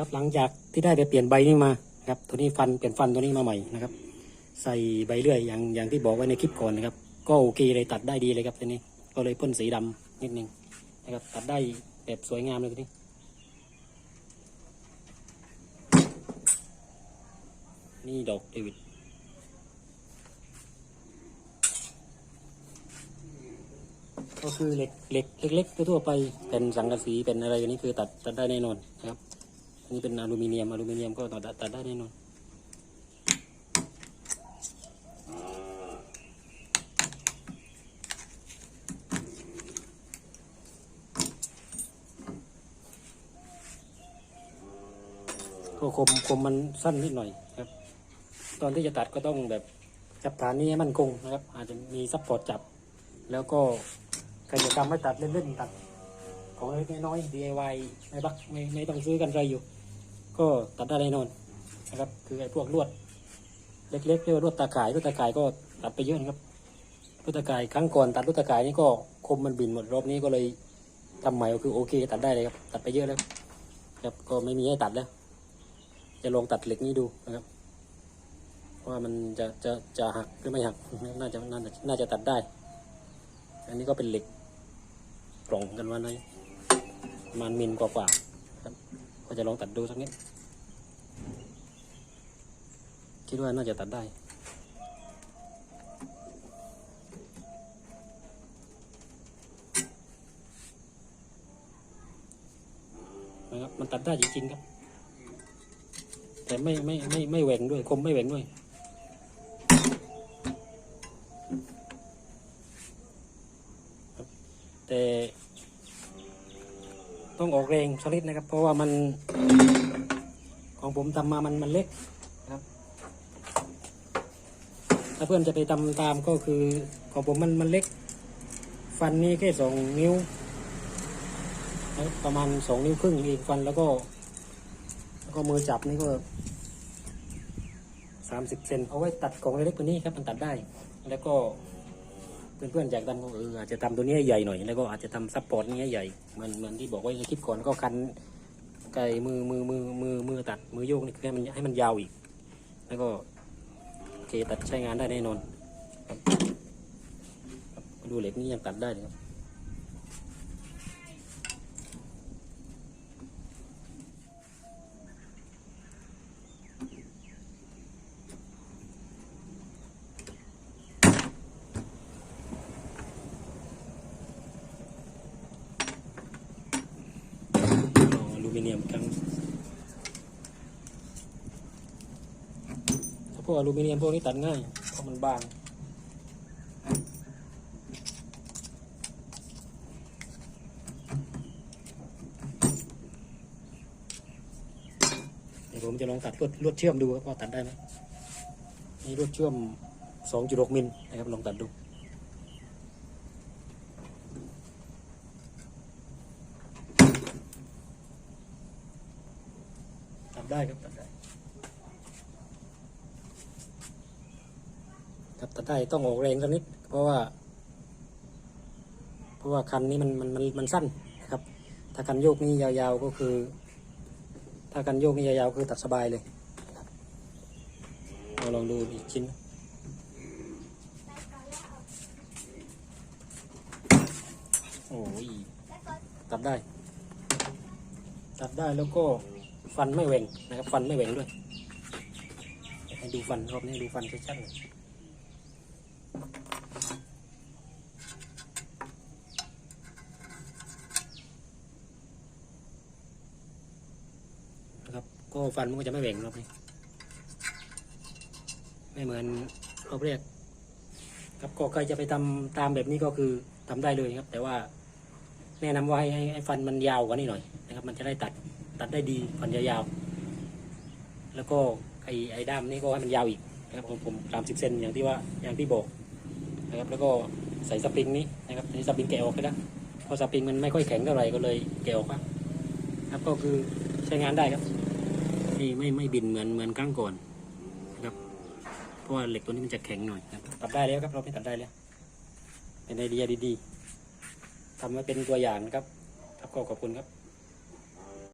ครับหลังจากที่ได้ไปเปลี่ยนใบนี้มาครับตัวนี้ฟันเปลี่ยนฟันตัวนี้มาใหม่นะครับ ใส่ใบเลื่อยอย่างอย่างที่บอกไว้ในคลิปก่อนนะครับ ก็โอเคเลยตัดได้ดีเลยครับตัวนี้ก็เลยพ่นสีดำนิดนึงนะครับตัดได้แบบสวยงามเลยตัวนี้นี่ดอกเดวิดก็คือเหล็กเหล็กเล็กๆทั่วไปเป็นสังกะสีเป็นอะไรอย่างนี้คือตัดตัดได้แน่นอนนะครับ นนี้เป็นอลูมิเนียมอลูมิเนียมก็ตัดตัดได้แน่นอนก็คมคมมันสั้นนิดหน่อยครับ ตอนที่จะตัดก็ต้องแบบจับฐานนี้ให้มันคงนะครับ อาจจะมีซัพพอร์ตจับ แล้วก็ใครจะทำให้ตัดเล่นๆตัด ของเล็กน้อย DIY ไม่บักไม่ไม่ต้องซื้อกันไรอยู่ ก็ตัดได้แน่นอนนะครับ คือไอ้พวกลวด เล็กๆเรียกว่าลวดตาข่ายลวดตาข่ายก็ตัดไปเยอะนะครับลวดตาข่ายครั้งก่อนตัดลวดตาข่ายนี่ก็คมมันบินหมดรอบนี้ก็เลยทำใหม่ก็คือโอเค ตัดได้เลยครับตัดไปเยอะแล้วครับก็ไม่มีให้ตัดแล้ว จะลองตัดเหล็กนี้ดูนะครับ ว่ามันจะจะจะหักหรือไม่หักน่าจะน่าจะน่าจะตัดได้ อันนี้ก็เป็นเหล็กกล่องกันวันนี้ประมาณมิลกว่าๆครับก็จะลองตัดดูสักนิด คิดว่าน่าจะตัดได้ นะครับ มันตัดได้จริงๆครับ แต่ไม่ไม่ไม่ไม่แหว่งด้วย คมไม่แหว่งด้วยแต่ต้องออกแรงสักนิดนะครับ เพราะว่ามันของผมทำมามันมันเล็กนะครับ ถ้าเพื่อนจะไปทำตามก็คือของผมมันมันเล็ก ฟันนี่แค่สองนิ้ว ประมาณสองนิ้วครึ่งเองฟันแล้วก็ แล้วก็มือจับนี่ก็สามสิบเซนเอาไว้ตัดของเล็กๆตัวนี้ครับมันตัดได้ แล้วก็เพื่อนๆอยากทำก็เอออาจจะทำตัวนี้ใหญ่หน่อย แล้วก็อาจจะทำซัพพอร์ตนี้ให้ใหญ่เหมือนเหมือนที่บอกไว้ในคลิปก่อนก็คันไก่มือมือมือมือมือตัดมือโยกนี่คือให้มันให้มันยาวอีก แล้วก็ เคตัดใช้งานได้แน่นอนดูเหล็กนี่ยังตัดได้เลยครับอลูมิเนียมอีกครั้งถ้าพ วกอลูมิเนียมพวกนี้ตัดง่ายเพราะมันบางเดี๋ยวผมจะลองตัดลวดลวดเชื่อมดูครับว่าตัดได้ไหมนี่ลวดเชื่อม 2.6มิลนะครับลองตัดดูตัดได้ครับตัดได้ ครับตัดได้ต้องออกแรงสักนิด เพราะว่า เพราะว่าคันนี้มันมันมันมันสั้นนะครับ ถ้าคันโยกนี่ยาวๆก็คือ ถ้ากันโยกนี่ยาวๆคือตัดสบายเลยเราลองดูอีกชิ้นโอ้ยตัดได้ ตัดได้แล้วก็ฟันไม่เหว่งนะครับ ฟันไม่เหว่งด้วย ให้ดูฟันรอบนี้ดูฟันชัดๆเลยนะครับ ก็ ฟันมันก็จะไม่เหว่งรอบไม่เหมือนรอบแรกครับก็ใครจะไปทำตามแบบนี้ก็คือทำได้เลยครับ แต่ว่าแนะนำว่าให้ให้ฟันมันยาวกว่านี้หน่อยนะครับ มันจะได้ตัดตัดได้ดีฟันยาวๆแล้วก็ไอ้ไอ้ด้ามนี่ก็ให้มันยาวอีกนะครับผมผมสามสิบเซนอย่างที่ว่าอย่างที่บอกนะครับแล้วก็ใส่สปริงนี้นะครับอันนี้สปริงแกะออกไปแล้วเพราะสปริงมันไม่ค่อยแข็งเท่าไหร่ก็เลยแกะออกครับก็คือใช้งานได้ครับ ไม่ไม่ไม่บินเหมือนเหมือนครั้งก่อนนะครับเพราะว่าเหล็กตัวนี้มันจะแข็งหน่อยนะครับตัดได้แล้วครับเราไม่ตัดได้แล้ว เป็นไอเดียดีๆทำมาเป็นตัวอย่างนะครับครับขอบคุณครับ